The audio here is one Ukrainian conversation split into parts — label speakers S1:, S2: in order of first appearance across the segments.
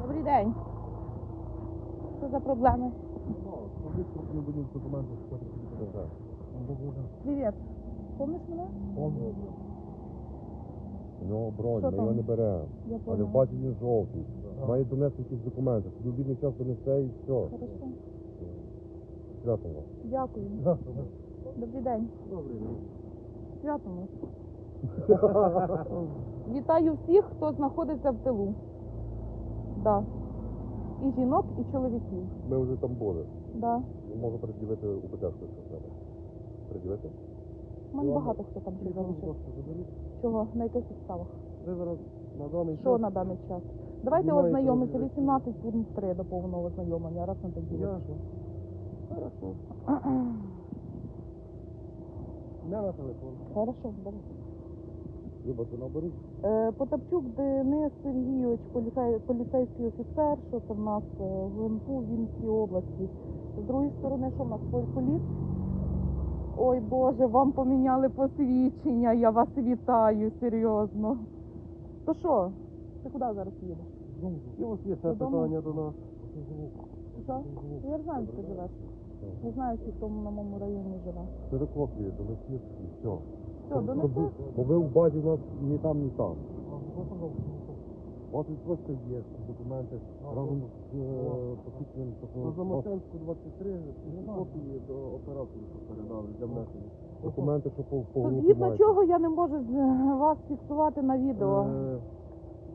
S1: Добрий день. Що за проблеми? Привіт. Помниш мене?
S2: Ну, бронь,
S1: Що
S2: ми його не беремо. Але бачить він жовтий. Має донести якісь документи. Тоді вільний час донесе і все.
S1: Дякую. Добрий день. Святом вас. Вітаю всіх, хто знаходиться в тилу. Да. І жінок, і чоловіків.
S2: Ми вже там були.
S1: Да.
S2: Можу приділити у ПТшку, якщо треба. Приділити?
S1: У мене багато хто там ще залишив. Чого? На яких підставах?
S3: Ви зараз на даний
S1: Що на даний час? Давайте
S3: Знімаєте
S1: ознайомимося.
S3: розгляд.
S1: 18 пункт 3 до повного ознайомлення. Раз на тоді.
S3: Ясно. Хорошо. Не на телефон.
S1: Хорошо, добре.
S2: Люба, ти набери?
S1: Е, Потапчук Денис Сергійович, поліцей, поліцейський офіцер, що це в нас е, в ГНПУ в Вінській області. З другої сторони, що в нас поліс? Ой Боже, вам поміняли посвідчення, я вас вітаю, серйозно. То що? Ти куди зараз їдеш?
S3: І ось є це
S1: Додому?
S3: питання до нас.
S1: Що? Я ж знаю, живеш. Не знаю, чи хто на моєму районі живе.
S2: Перекопує, донесі і все.
S1: Все?
S2: Бо ви в базі у нас ні там, ні там. У вас відсрочка є, документи разом з е, посвідченням.
S3: По Замошенську 23 копії до операторів передали для внесення.
S2: Документи, що по, по групі
S1: згідно чого я не можу з- вас фіксувати на відео?
S3: Е,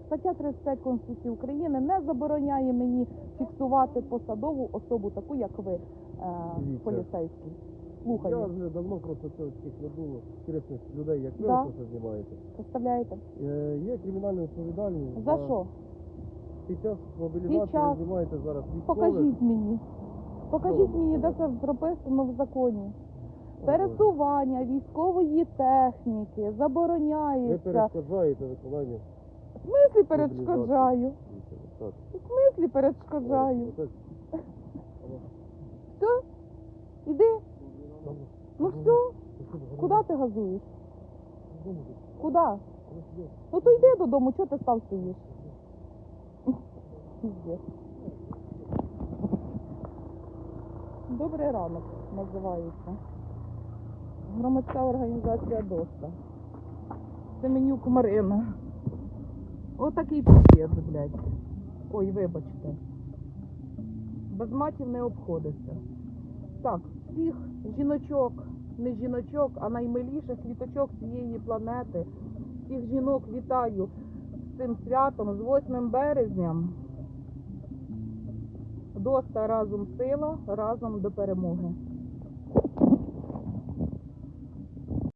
S1: Стаття 35 Конституції України не забороняє мені фіксувати посадову особу, таку як ви, е,
S3: Дивіться.
S1: поліцейський.
S3: Я
S1: Слухаю.
S3: вже давно просто цього таких не було корисних людей, як ви
S1: Да.
S3: це все знімаєте.
S1: Представляєте?
S3: Е, Є кримінальна відповідальність.
S1: За що?
S3: Під час мобілізації
S1: Під час.
S3: ви знімаєте зараз військових.
S1: Покажіть мені. Покажіть мені, де це прописано в законі. Пересування військової техніки
S3: Ви
S1: забороняється.
S3: перешкоджаєте виконанню.
S1: В смислі перешкоджаю?
S3: Так.
S1: В смислі перешкоджаю?
S3: Отак.
S1: Все? Іди. Ну все. Куди ти газуєш? Куди? Ну то йди додому, чого ти став стоїш? Піздець. Добрий ранок називається. Громадська організація ДОСТА. Семенюк Марина. Отакий піздець, блядь. Ой, вибачте. Без матів не обходиться. Так, всіх жіночок, не жіночок, а наймиліших квіточок цієї планети. Всіх жінок вітаю з цим святом, з 8 березням. Доста разом сила, разом до перемоги.